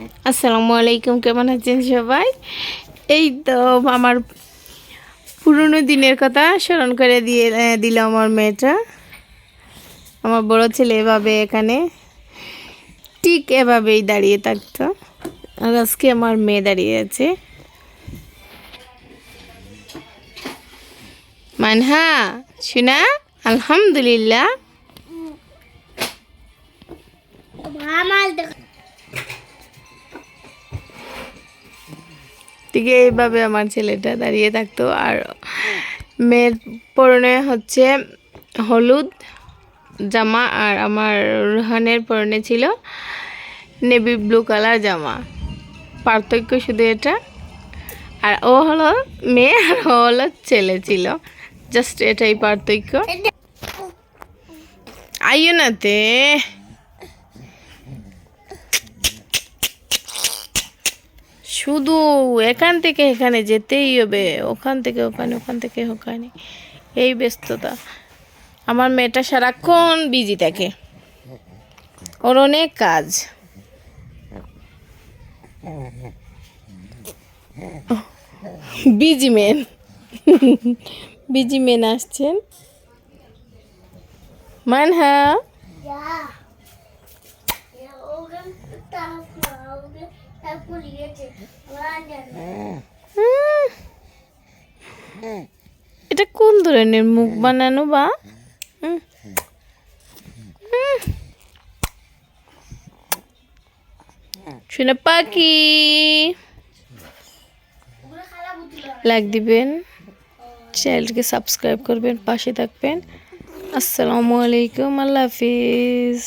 আসসালামু আলাইকুম, কেমন আছেন সবাই? এই তো আমার পুরনো দিনের কথা স্মরণ করে দিয়ে দিল আমার মেয়েটা। আমার বড় ছেলে এভাবে এখানে, ঠিক এভাবেই দাঁড়িয়ে থাকতো। আর আজকে আমার মেয়ে দাঁড়িয়ে আছে। মানহা, শুনা, আলহামদুলিল্লাহ। ঠিক এইভাবে আমার ছেলেটা দাঁড়িয়ে থাকতো। আর মেয়ের পরনে হচ্ছে হলুদ জামা আর আমার রুহানের পরনে ছিল নেভি ব্লু কালার জামা। পার্থক্য শুধু এটা। আর ও হলো মেয়ে আর ও হলো ছেলে ছিল। জাস্ট এটাই পার্থক্য। আইও নাতে শুধু এখান থেকে এখানে যেতেই হবে। ওখান থেকে, ওখানে, ওখান থেকে, ওখানে। এই ব্যস্ততা। আমার মেয়েটা সারাক্ষণ বিজি থাকে। ওর অনেক কাজ। বিজি মেন বিজি মেন আসছেন। মানহা। Ja. এটা কোন ধরনের মুখ বানানো বা। শুনে পাখি। লাইক দিবেন চ্যানেলকে সাবস্ক্রাইব করবেন, পাশে থাকবেন। আসসালামু আলাইকুম, আল্লাহ হাফিজ।